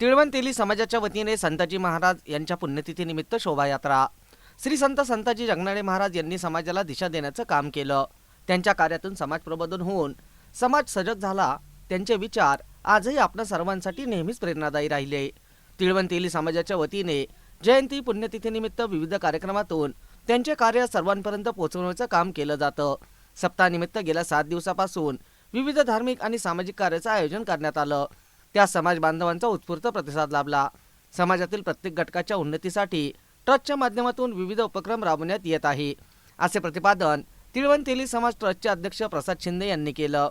तिळवंतेली समाजाच्या वतीने संताजी महाराज यांच्या पुण्यतिथीनिमित्त शोभायात्रा. श्री संत संताजी जगनाळे महाराज यांनी समाजाला दिशा देण्याचं काम केलं. त्यांच्या कार्यातून समाज प्रबोधन होऊन समाज सजग झाला. त्यांचे विचार आजही आपल्या सर्वांसाठी नेहमीच प्रेरणादायी राहिले. तिळवंतेली समाजाच्या वतीने जयंती पुण्यतिथीनिमित्त विविध कार्यक्रमातून त्यांचे कार्य सर्वांपर्यंत पोहोचवण्याचं काम केलं जातं. सप्ताहानिमित्त गेल्या सात दिवसापासून विविध धार्मिक आणि सामाजिक कार्याचं आयोजन करण्यात आलं. त्या समाज बांधवांचा उत्स्फूर्त प्रतिसाद लाभला. समाजातील प्रत्येक घटकाच्या उन्नतीसाठी ट्रस्टच्या माध्यमातून विविध उपक्रम राबवण्यात येत आहे. असे प्रतिपादन तिळवंतेली समाज ट्रस्टचे अध्यक्ष प्रसाद शिंदे यांनी केलं.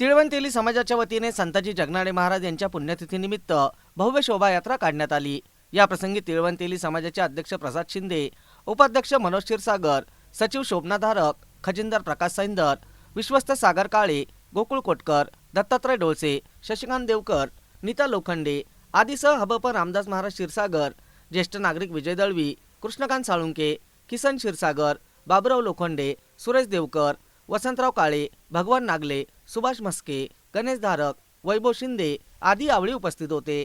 तिळवंतेली समाजाच्या वतीने संताजी जगनाडे महाराज यांच्या पुण्यतिथीनिमित्त भव्य शोभायात्रा काढण्यात आली. याप्रसंगी तिळवंतेली समाजाचे अध्यक्ष प्रसाद शिंदे उपाध्यक्ष मनोज क्षीरसागर सचिव शोभनाधारक खजिनदार प्रकाश सैंदर विश्वस्त सागर काळे गोकुळ कोटकर दत्तात्रय डोळसे शशिकांत देवकर नीता लोखंडे आदीसह हबप रामदास महाराज क्षीरसागर ज्येष्ठ नागरिक विजय दळवी कृष्णकांत साळुंके किसन क्षीरसागर बाबुराव लोखंडे सुरेश देवकर वसंतराव काळे भगवान नागले सुभाष म्हस्के गणेश धारक वैभव शिंदे आदी यावेळी उपस्थित होते.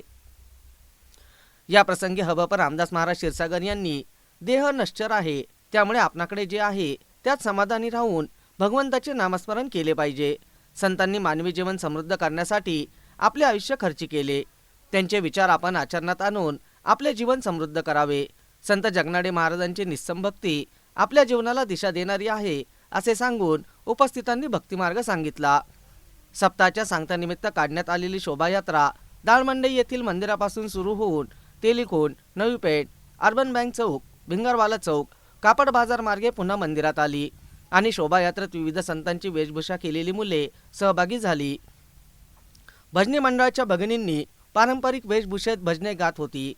या प्रसंगी हबप रामदास महाराज क्षीरसागर यांनी देह नश्चर आहे त्यामुळे आपणाकडे जे आहे त्यात समाधानी राहून भगवंताचे नामस्मरण केले पाहिजे. संतांनी मानवी जीवन समृद्ध करण्यासाठी आपले आयुष्य खर्ची केले. त्यांचे विचार आपण आचरणात आणून आपले जीवन समृद्ध करावे. संत जगनाडे महाराजांची निस्संभक्ती आपल्या जीवनाला दिशा देणारी आहे असे सांगून उपस्थितांनी भक्तिमार्ग सांगितला. सप्ताहाच्या सांगतानिमित्त काढण्यात आलेली शोभायात्रा दाळमंडई येथील मंदिरापासून सुरू होऊन तेलिकोण नवीपेठ अर्बन बँक चौक भिंगरवाला चौक कापड बाजार मार्गे पुन्हा मंदिरात आली. आणि शोभायात्रेत विविध संतांची वेशभूषा केलेली मुले सहभागी झाली. भजनी मंडळाच्या भगिनींनी पारंपरिक वेशभूषेत भजने गात होती.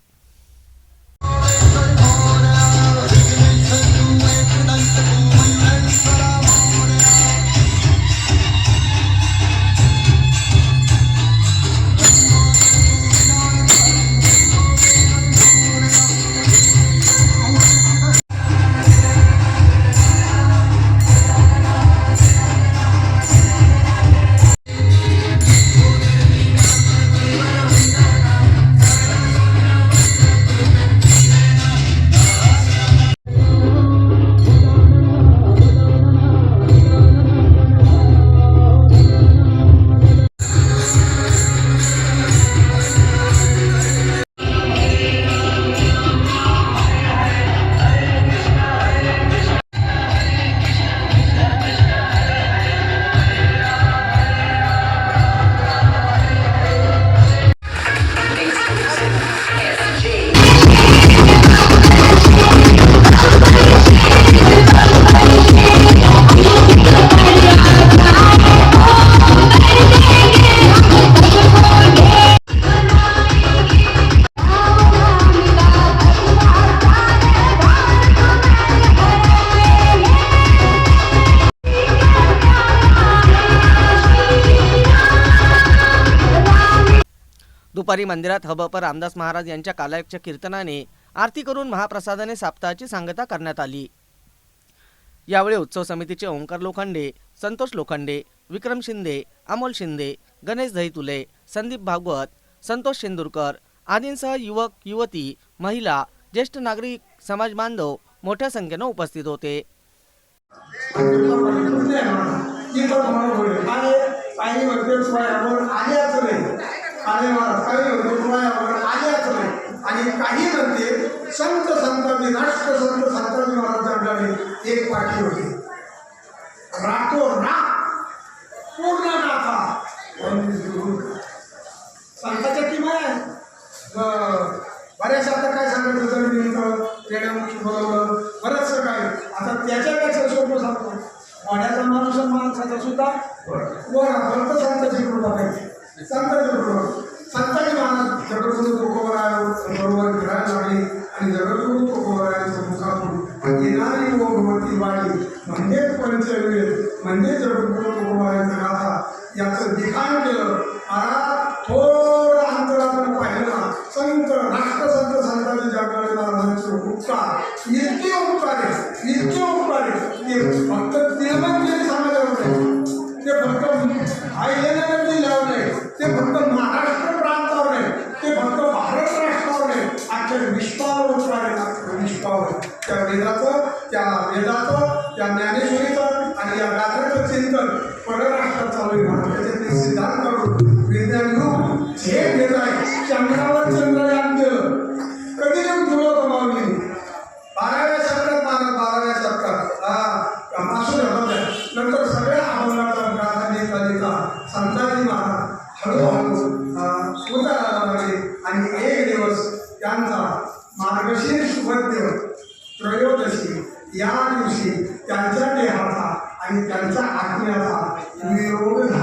दुपारी मंदिरात हबप रामदास महाराज यांच्या कालायकच्या कीर्तनाने आरती करून महाप्रसादाने साप्ताहाची सांगता करण्यात आली. यावेळी उत्सव समितीचे ओंकार लोखंडे संतोष लोखंडे विक्रम शिंदे अमोल शिंदे गणेश दहीतुले संदीप भागवत संतोष शेंदुरकर आदींसह युवक युवती महिला ज्येष्ठ नागरिक समाज बांधव मोठ्या संख्येनं उपस्थित होते. काही होते स्वयंवर आले असले आले महाराज काही होते स्वयंवर आले असले आणि काही म्हणते संत संतांनी राष्ट्र संत संतांनी महाराज एक पाठी होते. रातो रात पूर्ण गुरु. संतांच्या किंवा बऱ्याच आता काय होतं मी इथं? रेड्यामुखी बोलवलं. बरंचसं काय आता त्याच्यापेक्षा सोपं सांगतो. वाड्याचा माणूस माणसाचा सुद्धा वर फक्त संताची कृपा पाहिजे. संताची पूजेच्या म्हणजे म्हणजेच रघुकुलचा राधा याचं लिखाण केलं. आता थोडं अंतरानं पाहिला संत राष्ट्रसंत संतांनी ज्या वेळेला महाराजांचे उपकार. इतके उपकार आहे इतके उपकार आहे ते फक्त निर्माण केले समाजावर नाही. ते फक्त आयल्यानंतर जिल्ह्यावर नाही ते फक्त महाराष्ट्र प्रांतावर नाही ते फक्त भारत राष्ट्रावर नाही अख्ख्या विश्वावर उपकार आहे. विश्वावर त्या वेदाचं त्या वेदाचं त्या ज्ञानेश्वरी चिंतन परराष्ट्रात चालू आहे. महाराज ते सिद्धांत करून विज्ञान युग घेत आहे चंद्रावर चंद्रयान केलं कधी येऊन ठेवलं होतं माऊली बाराव्या शतकात महाराज बाराव्या शतकात. हा असू नंतर सगळ्या अभंगाचा गाथा देता देता संताजी महाराज हळूहळू अं, लागले. आणि एक दिवस त्यांचा मार्गशीर्ष वद्य त्रयोदशी. या दिवशी त्यांच्या देहात आणि त्यांचा आत्म्याचा निरोग झाला